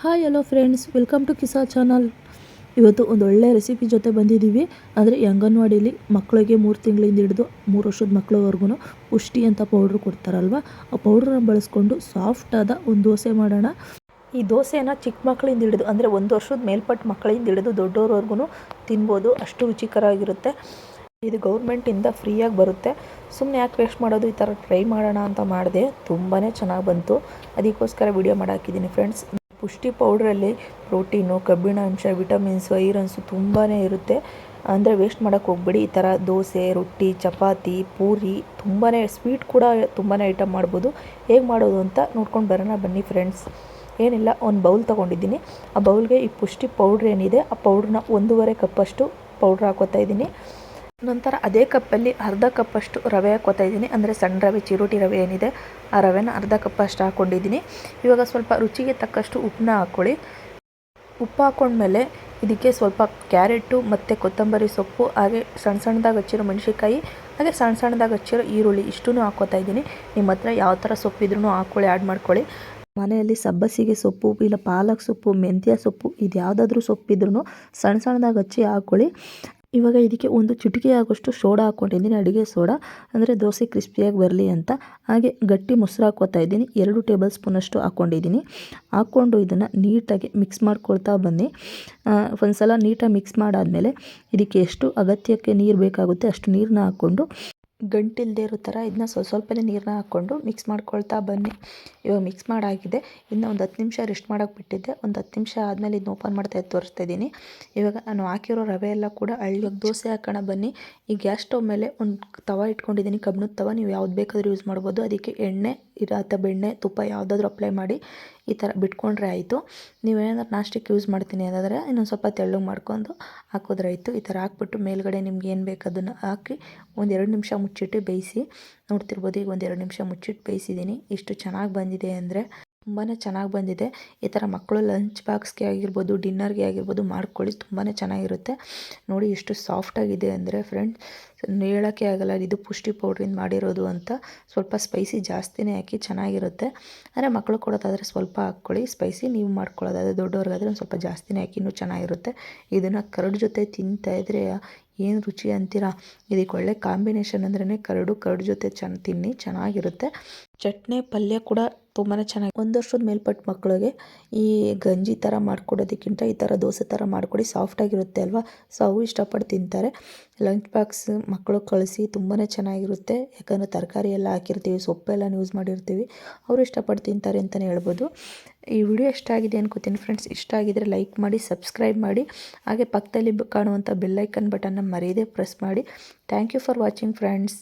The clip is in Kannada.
Hi hello friends welcome to ಕಿಸಾ channel ಇವತ್ತು ಒಂದು ಒಳ್ಳೆ ರೆಸಿಪಿ ಜೊತೆ ಬಂದಿದ್ದೀವಿ. ಅಂದರೆ ಅಂಗನವಾಡಿಲಿ ಮಕ್ಕಳಿಗೆ ಮೂರು ತಿಂಗಳಿಂದ ಹಿಡಿದು ಮೂರು ವರ್ಷದ ಮಕ್ಕಳವರೆಗೂ ಪುಷ್ಟಿ ಅಂತ ಪೌಡ್ರ್ ಕೊಡ್ತಾರಲ್ವ? ಆ ಪೌಡ್ರನ್ನ ಬಳಸ್ಕೊಂಡು ಸಾಫ್ಟಾದ ಒಂದು ದೋಸೆ ಮಾಡೋಣ. ಈ ದೋಸೆನ ಚಿಕ್ಕ ಮಕ್ಕಳಿಂದ ಹಿಡಿದು, ಅಂದರೆ ಒಂದು ವರ್ಷದ ಮೇಲ್ಪಟ್ಟ ಮಕ್ಕಳಿಂದ ಹಿಡಿದು ದೊಡ್ಡವ್ರವರೆಗೂ ತಿನ್ಬೋದು. ಅಷ್ಟು ರುಚಿಕರವಾಗಿರುತ್ತೆ ಇದು ಗೌರ್ಮೆಂಟಿಂದ ಫ್ರೀಯಾಗಿ ಬರುತ್ತೆ. ಸುಮ್ಮನೆ ಯಾಕೆ ವೇಸ್ಟ್ ಮಾಡೋದು? ಈ ಥರ ಟ್ರೈ ಮಾಡೋಣ ಅಂತ ಮಾಡಿದೆ. ತುಂಬಾ ಚೆನ್ನಾಗಿ ಬಂತು. ಅದಕ್ಕೋಸ್ಕರ ವಿಡಿಯೋ ಮಾಡಾಕಿದ್ದೀನಿ ಫ್ರೆಂಡ್ಸ್ ಪುಷ್ಟಿ ಪೌಡ್ರಲ್ಲಿ ಪ್ರೋಟೀನು ಕಬ್ಬಿಣಾಂಶ ವಿಟಮಿನ್ಸು ಐರನ್ಸು ತುಂಬಾ ಇರುತ್ತೆ. ಅಂದರೆ ವೇಸ್ಟ್ ಮಾಡೋಕ್ಕೆ ಹೋಗ್ಬೇಡಿ. ಈ ಥರ ದೋಸೆ, ರೊಟ್ಟಿ, ಚಪಾತಿ, ಪೂರಿ ತುಂಬಾ ಸ್ವೀಟ್ ಕೂಡ ತುಂಬಾ ಐಟಮ್ ಮಾಡ್ಬೋದು. ಹೇಗೆ ಮಾಡೋದು ಅಂತ ನೋಡ್ಕೊಂಡು ಬರೋಣ ಬನ್ನಿ ಫ್ರೆಂಡ್ಸ್. ಏನಿಲ್ಲ, ಒಂದು ಬೌಲ್ ತೊಗೊಂಡಿದ್ದೀನಿ. ಆ ಬೌಲ್ಗೆ ಈ ಪುಷ್ಟಿ ಪೌಡ್ರ್ ಏನಿದೆ, ಆ ಪೌಡ್ರನ್ನ ಒಂದೂವರೆ ಕಪ್ಪಷ್ಟು ಪೌಡ್ರ್ ಹಾಕೋತಾ ಇದ್ದೀನಿ. ನಂತರ ಅದೇ ಕಪ್ಪಲ್ಲಿ ಅರ್ಧ ಕಪ್ಪಷ್ಟು ರವೆ ಹಾಕೋತಾ ಇದ್ದೀನಿ. ಅಂದರೆ ಸಣ್ಣ ರವೆ, ಚಿರೋಟಿ ರವೆ ಏನಿದೆ, ಆ ರವೆನ ಅರ್ಧ ಕಪ್ಪಷ್ಟು ಹಾಕ್ಕೊಂಡಿದ್ದೀನಿ ಇವಾಗ ಸ್ವಲ್ಪ ರುಚಿಗೆ ತಕ್ಕಷ್ಟು ಉಪ್ಪನ್ನ ಹಾಕ್ಕೊಳ್ಳಿ. ಉಪ್ಪು ಹಾಕ್ಕೊಂಡ್ಮೇಲೆ ಇದಕ್ಕೆ ಸ್ವಲ್ಪ ಕ್ಯಾರೆಟು, ಮತ್ತು ಕೊತ್ತಂಬರಿ ಸೊಪ್ಪು, ಹಾಗೆ ಸಣ್ಣ ಸಣ್ಣದಾಗಿ ಹಚ್ಚಿರೋ ಮೆಣಸಿಕಾಯಿ ಹಾಗೆ ಸಣ್ಣ ಸಣ್ಣದಾಗಿ ಹಚ್ಚಿರೋ ಈರುಳ್ಳಿ ಇಷ್ಟೂ ಹಾಕೋತಾ ಇದ್ದೀನಿ. ನಿಮ್ಮ ಹತ್ರ ಯಾವ ಥರ ಸೊಪ್ಪಿದ್ರೂ ಹಾಕ್ಕೊಳ್ಳಿ, ಆ್ಯಡ್ ಮಾಡ್ಕೊಳ್ಳಿ. ಮನೆಯಲ್ಲಿ ಸಬ್ಬಸಿಗೆ ಸೊಪ್ಪು, ಇಲ್ಲ ಪಾಲಕ್ ಸೊಪ್ಪು, ಮೆಂತ್ಯ ಸೊಪ್ಪು ಇದು ಯಾವುದಾದ್ರೂ ಸೊಪ್ಪಿದ್ರೂ ಸಣ್ಣ ಸಣ್ಣದಾಗಿ ಹಚ್ಚಿ ಹಾಕ್ಕೊಳ್ಳಿ. ಇವಾಗ ಇದಕ್ಕೆ ಒಂದು ಚಿಟಿಕೆ ಆಗೋಷ್ಟು ಸೋಡಾ ಹಾಕ್ಕೊಂಡಿದ್ದೀನಿ, ಅಡುಗೆ ಸೋಡಾ. ಅಂದರೆ ದೋಸೆ ಕ್ರಿಸ್ಪಿಯಾಗಿ ಬರಲಿ ಅಂತ. ಹಾಗೆ ಗಟ್ಟಿ ಮೊಸರು ಹಾಕ್ಕೋತಾ ಇದ್ದೀನಿ, ಎರಡು ಟೇಬಲ್ ಸ್ಪೂನಷ್ಟು ಹಾಕ್ಕೊಂಡಿದ್ದೀನಿ. ಹಾಕ್ಕೊಂಡು ಇದನ್ನು ನೀಟಾಗಿ ಮಿಕ್ಸ್ ಮಾಡ್ಕೊಳ್ತಾ ಬನ್ನಿ. ಒಂದು ಸಲ ನೀಟಾಗಿ ಮಿಕ್ಸ್ ಮಾಡಾದಮೇಲೆ ಇದಕ್ಕೆ ಎಷ್ಟು ಅಗತ್ಯಕ್ಕೆ ನೀರು ಬೇಕಾಗುತ್ತೆ ಅಷ್ಟು ನೀರನ್ನ ಹಾಕ್ಕೊಂಡು ಗಂಟಿಲ್ಲದೆ ಇರೋ ಥರ ಇದನ್ನ ಸ್ವಲ್ಪ ಸ್ವಲ್ಪನೇ ನೀರನ್ನ ಹಾಕ್ಕೊಂಡು ಮಿಕ್ಸ್ ಮಾಡ್ಕೊಳ್ತಾ ಬನ್ನಿ. ಇವಾಗ ಮಿಕ್ಸ್ ಮಾಡಾಗಿದೆ. ಇನ್ನು ಒಂದು ಹತ್ತು ನಿಮಿಷ ರೆಸ್ಟ್ ಮಾಡೋಕೆ ಬಿಟ್ಟಿದ್ದೆ. ಒಂದು ಹತ್ತು ನಿಮಿಷ ಆದಮೇಲೆ ಇದನ್ನ ಓಪನ್ ಮಾಡ್ತಾ ತೋರಿಸ್ತಾ ಇದ್ದೀನಿ. ಇವಾಗ ನಾನು ಹಾಕಿರೋ ರವೆ ಎಲ್ಲ ಕೂಡ ಇವಾಗ ದೋಸೆ ಹಾಕೋಣ ಬನ್ನಿ. ಈ ಗ್ಯಾಸ್ ಸ್ಟವ್ ಮೇಲೆ ಒಂದು ತವ ಇಟ್ಕೊಂಡಿದ್ದೀನಿ. ಕಬ್ಬಿಣದ ತವ ನೀವು ಯಾವ್ದು ಬೇಕಾದರೂ ಯೂಸ್ ಮಾಡ್ಬೋದು. ಅದಕ್ಕೆ ಎಣ್ಣೆ ಇರೋ ಅಥವಾ ಬೆಣ್ಣೆ, ತುಪ್ಪ ಯಾವುದಾದ್ರೂ ಅಪ್ಲೈ ಮಾಡಿ ಈ ಥರ ಬಿಟ್ಕೊಂಡ್ರೆ ಆಯಿತು. ನೀವೇನಾದ್ರೂ ನಾಷ್ಟಕ್ಕೆ ಯೂಸ್ ಮಾಡ್ತೀನಿ ಅಂತಂದರೆ ಇನ್ನೊಂದು ಸ್ವಲ್ಪ ತೆಳ್ಳಗೆ ಮಾಡ್ಕೊಂಡು ಹಾಕೋದ್ರಾಯ್ತು. ಈ ಥರ ಹಾಕ್ಬಿಟ್ಟು ಮೇಲ್ಗಡೆ ನಿಮ್ಗೆ ಏನು ಬೇಕು ಅದನ್ನು ಹಾಕಿ ಒಂದು ಎರಡು ನಿಮಿಷ ಮುಚ್ಚಿಟ್ಟು ಬೇಯಿಸಿ. ನೋಡ್ತಿರ್ಬೋದು ಈಗ ಒಂದು ಎರಡು ನಿಮಿಷ ಮುಚ್ಚಿಟ್ಟು ಬೇಯಿಸಿದ್ದೀನಿ. ಇಷ್ಟು ಚೆನ್ನಾಗಿ ಬಂದಿದೆ ಅಂದರೆ ತುಂಬಾ ಚೆನ್ನಾಗಿ ಬಂದಿದೆ. ಈ ಥರ ಮಕ್ಕಳು ಲಂಚ್ ಬಾಕ್ಸ್ಗೆ ಆಗಿರ್ಬೋದು ಡಿನ್ನರ್ಗೆ ಆಗಿರ್ಬೋದು ಮಾಡ್ಕೊಳ್ಳಿ ತುಂಬಾ ಚೆನ್ನಾಗಿರುತ್ತೆ. ನೋಡಿ ಎಷ್ಟು ಸಾಫ್ಟಾಗಿದೆ ಅಂದರೆ ಫ್ರೆಂಡ್ಸ್ ಹೇಳೋಕ್ಕೆ ಆಗಲ್ಲ, ಇದು ಪುಷ್ಟಿ ಪೌಡ್ರಿಂದ ಮಾಡಿರೋದು ಅಂತ. ಸ್ವಲ್ಪ ಸ್ಪೈಸಿ ಜಾಸ್ತಿನೇ ಹಾಕಿ ಚೆನ್ನಾಗಿರುತ್ತೆ. ಅಂದರೆ ಮಕ್ಕಳು ಕೊಡೋದಾದರೆ ಸ್ವಲ್ಪ ಹಾಕ್ಕೊಳ್ಳಿ ಸ್ಪೈಸಿ ನೀವು ಮಾಡ್ಕೊಳ್ಳೋದಾದರೆ ದೊಡ್ಡವ್ರಿಗಾದರೆ ಒಂದು ಸ್ವಲ್ಪ ಜಾಸ್ತಿನೇ ಹಾಕಿ ಇನ್ನೂ ಚೆನ್ನಾಗಿರುತ್ತೆ. ಇದನ್ನು ಕರಡು ಜೊತೆ ತಿಂತಾಯಿದ್ರೆ ಏನು ರುಚಿ ಅಂತೀರಾ? ಇದಕ್ಕೆ ಒಳ್ಳೆ ಕಾಂಬಿನೇಷನ್ ಅಂದ್ರೇ ಕರಡು ಕರಡು ಜೊತೆ ಚೆನ್ನ ತಿನ್ನಿ, ಚೆನ್ನಾಗಿರುತ್ತೆ. ಚಟ್ನಿ, ಪಲ್ಯ ಕೂಡ ತುಂಬಾ ಚೆನ್ನಾಗಿ, ಒಂದು ವರ್ಷದ ಮೇಲ್ಪಟ್ಟ ಮಕ್ಕಳಿಗೆ ಈ ಗಂಜಿ ಥರ ಮಾಡ್ಕೊಡೋದಕ್ಕಿಂತ ಈ ಥರ ದೋಸೆ ಥರ ಮಾಡಿಕೊಡಿ ಸಾಫ್ಟಾಗಿರುತ್ತೆ ಅಲ್ವಾ? ಸೊ ಅವು ಇಷ್ಟಪಟ್ಟು ತಿಂತಾರೆ. ಲಂಚ್ ಬಾಕ್ಸ್ ಮಕ್ಕಳು ಕಳಿಸಿ ತುಂಬಾ ಚೆನ್ನಾಗಿರುತ್ತೆ. ಯಾಕಂದರೆ ತರಕಾರಿ ಎಲ್ಲ ಹಾಕಿರ್ತೀವಿ ಸೊಪ್ಪೆಲ್ಲ ಯೂಸ್ ಮಾಡಿರ್ತೀವಿ. ಅವರು ಇಷ್ಟಪಟ್ಟು ತಿಂತಾರೆ ಅಂತಲೇ ಹೇಳ್ಬೋದು. ಈ ವಿಡಿಯೋ ಇಷ್ಟ ಆಗಿದೆ ಅನ್ಕೋತೀನಿ ಫ್ರೆಂಡ್ಸ್ ಇಷ್ಟ ಆಗಿದರೆ ಲೈಕ್ ಮಾಡಿ ಸಬ್ಸ್ಕ್ರೈಬ್ ಮಾಡಿ. ಹಾಗೆ ಪಕ್ಕದಲ್ಲಿ ಕಾಣುವಂಥ ಬೆಲ್ಲೈಕನ್ ಬಟನ್ನ ಮರೆಯದೇ ಪ್ರೆಸ್ ಮಾಡಿ. Thank you for watching friends